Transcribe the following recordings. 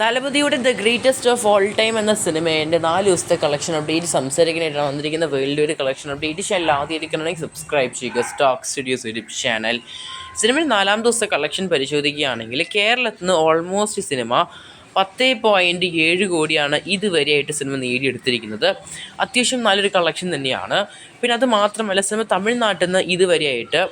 തലപതിയുടെ the greatest of all time എന്ന സിനിമേന്റെ നാല് ദിവസത്തെ കളക്ഷൻ അപ്ഡേറ്റ് സംസാരിക്കാനായിട്ടാണ് വന്നിരിക്കുന്ന വേൾഡ് ഒരു കളക്ഷൻ അപ്ഡേറ്റ് ചാനൽ ആദ്യമായിരിക്കണമെങ്കിൽ സബ്സ്ക്രൈബ് ചെയ്യുക. സ്റ്റോക്ക് സ്റ്റുഡിയോസ് യൂട്യൂബ് ചാനൽ സിനിമയുടെ നാലാം ദിവസത്തെ കളക്ഷൻ പരിശോധിക്കുകയാണെങ്കിൽ കേരളത്തിൽ നിന്ന് ഓൾമോസ്റ്റ് സിനിമ പത്ത് പോയിന്റ് ഏഴ് കോടിയാണ് ഇതുവരെയായിട്ട് സിനിമ നേടിയെടുത്തിരിക്കുന്നത്. അത്യാവശ്യം നല്ലൊരു കളക്ഷൻ തന്നെയാണ്. പിന്നെ അത് മാത്രമല്ല സിനിമ തമിഴ്നാട്ടിൽ നിന്ന് ഇതുവരെയായിട്ട്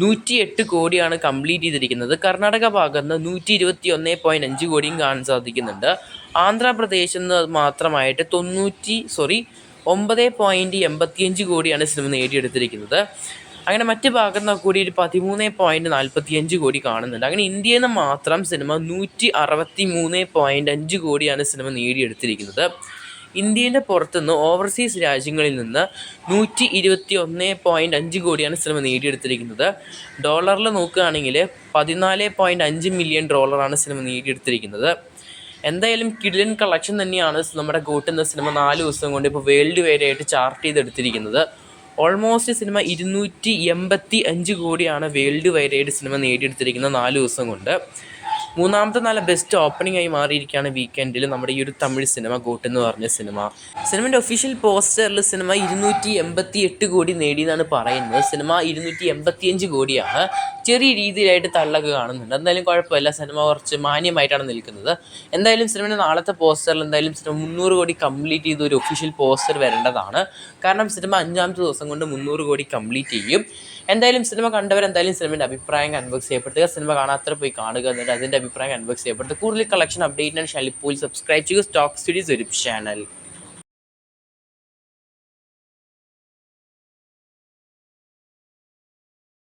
നൂറ്റി എട്ട് കോടിയാണ് കംപ്ലീറ്റ് ചെയ്തിരിക്കുന്നത്. കർണാടക ഭാഗത്ത് നിന്ന് നൂറ്റി ഇരുപത്തി ഒന്ന് പോയിന്റ് അഞ്ച് കോടിയും കാണാൻ സാധിക്കുന്നുണ്ട്. ആന്ധ്രാപ്രദേശിൽ നിന്ന് മാത്രമായിട്ട് തൊണ്ണൂറ്റി സോറി ഒമ്പത് പോയിന്റ് എൺപത്തിയഞ്ച് കോടിയാണ് സിനിമ നേടിയെടുത്തിരിക്കുന്നത്. അങ്ങനെ മറ്റ് ഭാഗത്ത് നിന്ന് കൂടി ഒരു പതിമൂന്ന് പോയിന്റ് നാൽപ്പത്തിയഞ്ച് കോടി കാണുന്നുണ്ട്. അങ്ങനെ ഇന്ത്യയിൽ നിന്ന് മാത്രം സിനിമ നൂറ്റി അറുപത്തി മൂന്ന് പോയിന്റ് അഞ്ച് കോടിയാണ് സിനിമ നേടിയെടുത്തിരിക്കുന്നത്. ഇന്ത്യയുടെ പുറത്തുനിന്ന് ഓവർസീസ് രാജ്യങ്ങളിൽ നിന്ന് നൂറ്റി ഇരുപത്തി ഒന്ന് പോയിന്റ് അഞ്ച് കോടിയാണ് സിനിമ നേടിയെടുത്തിരിക്കുന്നത്. ഡോളറിൽ നോക്കുകയാണെങ്കിൽ പതിനാല് പോയിന്റ് അഞ്ച് മില്യൺ ഡോളറാണ് സിനിമ നേടിയെടുത്തിരിക്കുന്നത്. എന്തായാലും കിഡിലൻ കളക്ഷൻ തന്നെയാണ് നമ്മുടെ കൂട്ടുന്ന സിനിമ നാല് ദിവസം കൊണ്ട് ഇപ്പോൾ വേൾഡ് വൈഡായിട്ട് ചാർട്ട് ചെയ്തെടുത്തിരിക്കുന്നത്. ഓൾമോസ്റ്റ് സിനിമ ഇരുന്നൂറ്റി എൺപത്തി അഞ്ച് കോടിയാണ് വേൾഡ് വൈഡായിട്ട് സിനിമ നേടിയെടുത്തിരിക്കുന്നത് നാല് ദിവസം കൊണ്ട്. മൂന്നാമത്തെ നല്ല ബെസ്റ്റ് ഓപ്പണിംഗ് ആയി മാറിയിരിക്കുകയാണ് വീക്കെൻഡിൽ നമ്മുടെ ഈ ഒരു തമിഴ് സിനിമ ഗോട്ട് എന്ന് പറഞ്ഞ സിനിമ സിനിമയുടെ ഒഫീഷ്യൽ പോസ്റ്ററിൽ സിനിമ ഇരുന്നൂറ്റി എൺപത്തി എട്ട് കോടി നേടിയെന്നാണ് പറയുന്നത്. സിനിമ ഇരുന്നൂറ്റി എൺപത്തിയഞ്ച് കോടിയാണ്. ചെറിയ രീതിയിലായിട്ട് തള്ളൊക്കെ കാണുന്നുണ്ട്. എന്തായാലും കുഴപ്പമില്ല. സിനിമ കുറച്ച് മാന്യമായിട്ടാണ് നിൽക്കുന്നത്. എന്തായാലും സിനിമയുടെ നാളത്തെ പോസ്റ്ററിൽ എന്തായാലും സിനിമ മുന്നൂറ് കോടി കംപ്ലീറ്റ് ചെയ്ത ഒരു ഒഫീഷ്യൽ പോസ്റ്റർ വരേണ്ടതാണ്. കാരണം സിനിമ അഞ്ചാമത്തെ ദിവസം കൊണ്ട് മുന്നൂറ് കോടി കംപ്ലീറ്റ് ചെയ്യും. എന്തായാലും സിനിമ കണ്ടവർ എന്തായാലും സിനിമയുടെ അഭിപ്രായം കൺവേഴ്സ് ചെയ്യപ്പെടുത്തുക. സിനിമ കാണാത്ര പോയി കാണുക. എന്നിട്ട് അതിന്റെ അഭിപ്രായം കൺവേഴ്സ് ചെയ്യപ്പെടുന്നത് കൂടുതൽ കളക്ഷൻ അപ്ഡേറ്റിനാണ് ഷാലിപ്പോയിൽ സബ്സ്ക്രൈബ് ചെയ്യുക സ്റ്റോക്ക് സ്റ്റഡീസ് ഒരു ചാനൽ